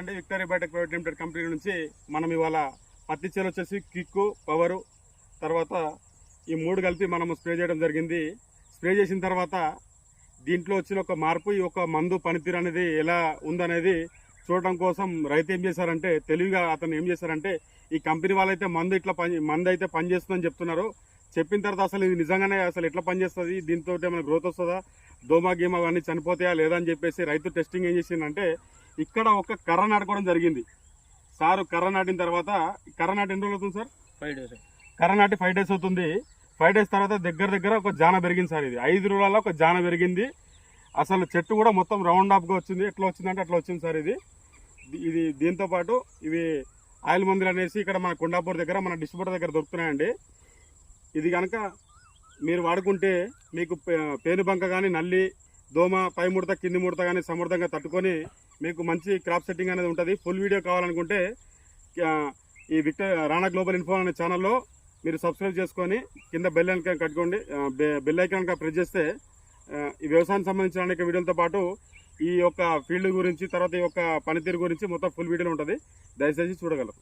అంటే Victoria biotech private limited company నుంచి మనం ఇవాళ పత్తి చేలు వచ్చేసి కిక్కు పవరు తర్వాత ఈ మూడు కలిపి మనము స్ప్రే చేయడం జరిగింది. స్ప్రే చేసిన తర్వాత దీంట్లో వచ్చిన ఒక మార్పు ఈ ఒక మందు పనితీరు అనేది ఎలా ఉందనేది చూడడం కోసం రైతు ఏం చేశారంటే తెలివిగా అతను ఏం చేశారంటే ఈ కంపెనీ వాళ్ళైతే మందు ఇట్లా పని మందు అయితే పనిచేస్తుందని చెప్తున్నారు. చెప్పిన తర్వాత అసలు ఇది నిజంగానే అసలు ఎట్లా పనిచేస్తుంది? దీంతో ఏమైనా గ్రోత్ వస్తుందా? దోమ గీమ అవన్నీ చనిపోతాయా లేదా అని చెప్పేసి రైతు టెస్టింగ్ ఏం చేసిందంటే ఇక్కడ ఒక కర్ర నాటుకోవడం జరిగింది. సారు కర్ర నాటిన తర్వాత కర్ర నాటి ఎన్ని రోజులు అవుతుంది సార్? Five days. కర్ర నాటి ఫైవ్ డేస్ అవుతుంది. ఫైవ్ డేస్ తర్వాత దగ్గర దగ్గర ఒక జాన పెరిగింది సార్ ఇది. ఐదు రోజులలో ఒక జాన పెరిగింది. అసలు చెట్టు కూడా మొత్తం రౌండ్గా వచ్చింది. ఎట్లా వచ్చిందంటే అట్లా వచ్చింది సార్ ఇది. ఇది దీంతో పాటు ఇవి ఆయిల్ మందులు అనేసి ఇక్కడ మన కొండాపూర్ దగ్గర మన డిస్ట్రిబ్యూటర్ దగ్గర దొరుకుతున్నాయండి. ఇది కనుక మీరు వాడుకుంటే మీకు పే- పేనుబంక కానీ నల్లి దోమ పై ముడత కింది ముడత కానీ సమర్థంగా తట్టుకొని మీకు మంచి క్రాప్ సెట్టింగ్ అనేది ఉంటుంది. ఫుల్ వీడియో కావాలనుకుంటే ఈ విక్టర్ రాణా గ్లోబల్ ఇన్ఫో అనే ఛానల్లో మీరు సబ్స్క్రైబ్ చేసుకొని కింద బెల్ ఐకాన్ కట్టుకోండి. బెల్ ఐకాన్ ప్రెస్ చేస్తే ఈ వ్యవసాయానికి సంబంధించిన అనేక వీడియోలతో పాటు ఈ యొక్క ఫీల్డ్ గురించి తర్వాత ఈ యొక్క పనితీరు గురించి మొత్తం ఫుల్ వీడియోలో ఉంటుంది. దయచేసి చూడగలరు.